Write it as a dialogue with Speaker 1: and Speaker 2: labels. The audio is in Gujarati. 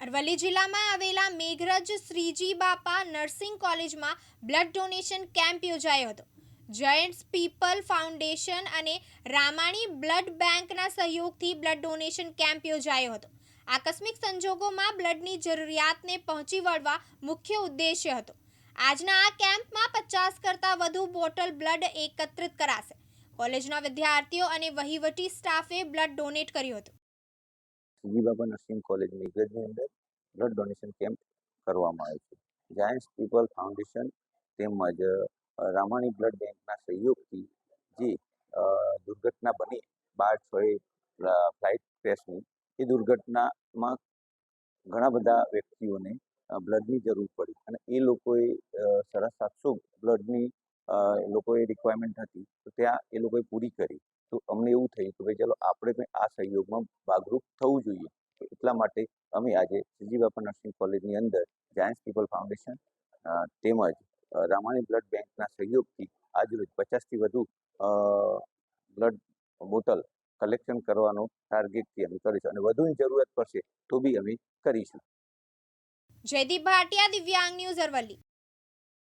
Speaker 1: અરવલ્લી જિલ્લામાં આવેલા મેઘરજ શ્રીજી બાપા નર્સિંગ કોલેજમાં બ્લડ ડોનેશન કેમ્પ યોજાયો હતો. જયન્ટ્સ પીપલ ફાઉન્ડેશન અને રામાણી બ્લડ બેંકના સહયોગથી બ્લડ ડોનેશન કેમ્પ યોજાયો હતો. આકસ્મિક સંજોગોમાં બ્લડની જરૂરિયાતને પહોંચી વળવા મુખ્ય ઉદ્દેશ્ય હતો. આજના આ કેમ્પમાં પચાસ કરતાં વધુ બોટલ બ્લડ એકત્રિત કરાશે. કોલેજના વિદ્યાર્થીઓ અને વહીવટી સ્ટાફે બ્લડ ડોનેટ કર્યું હતું.
Speaker 2: શ્રીજી બાબા નર્સિંગ કોલેજ મેઘરજની અંદર બ્લડ ડોનેશન કેમ્પ કરવામાં આવે છે. જાયન્ટ્સ પીપલ ફાઉન્ડેશન તેમજ રામાણી બ્લડ બેંકના સહયોગથી જે દુર્ઘટના બની બાર છ ફ્લાઇટ ક્રેશની એ દુર્ઘટનામાં ઘણા બધા વ્યક્તિઓને બ્લડની જરૂર પડી અને એ લોકોએ સરસ સાતસો બ્લડની લોકોએ રિક્વાયરમેન્ટ હતી, તો ત્યાં એ લોકોએ પૂરી કરી. તો અમને એવું થયું કે ભાઈ ચાલો, આપણે પણ આ સહયોગમાં ભાગરૂપ થવું જોઈએ. એટલા માટે અમે આજે શ્રીજી બાપા નર્સિંગ કોલેજની અંદર જાયન્સ પીપલ ફાઉન્ડેશન તેમજ રામાણી બ્લડ બેંકના સહયોગથી આજરોજ પચાસથી વધુ બ્લડ બોટલ કલેક્શન કરવાનો ટાર્ગેટથી અમે કરીશું અને વધુની જરૂરત પડશે તો બી અમે કરીશું.
Speaker 1: જયદીપ ભાટિયા, દિવ્યાંગ ન્યૂઝ અરવલ્લી.